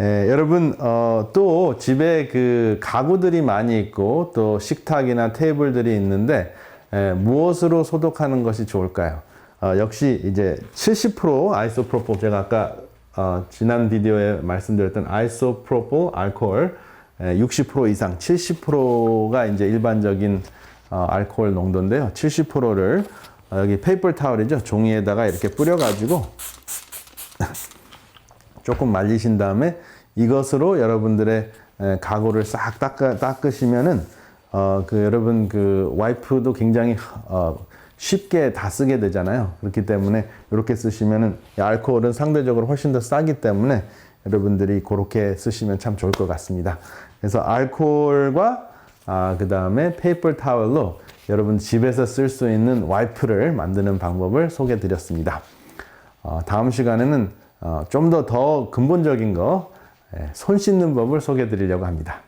예, 여러분 어, 또 집에 그 가구들이 많이 있고 또 식탁이나 테이블들이 있는데 예, 무엇으로 소독하는 것이 좋을까요? 어, 역시 이제 70% 아이소프로폴 제가 아까 어, 지난 비디오에 말씀드렸던 아이소프로폴 알코올 예, 60% 이상 70%가 이제 일반적인 어, 알코올 농도인데요. 70%를 어, 여기 페이퍼 타월이죠. 종이에다가 이렇게 뿌려가지고 조금 말리신 다음에 이것으로 여러분들의 에, 가구를 싹 닦아, 닦으시면은 어, 그 여러분 그 와이프도 굉장히 어, 쉽게 다 쓰게 되잖아요. 그렇기 때문에 이렇게 쓰시면은 이 알코올은 상대적으로 훨씬 더 싸기 때문에 여러분들이 그렇게 쓰시면 참 좋을 것 같습니다. 그래서 알코올과 아, 그 다음에 페이퍼 타월로 여러분 집에서 쓸 수 있는 와이프를 만드는 방법을 소개해 드렸습니다. 어, 다음 시간에는 어, 좀더더 근본적인 거, 예, 손 씻는 법을 소개해 드리려고 합니다.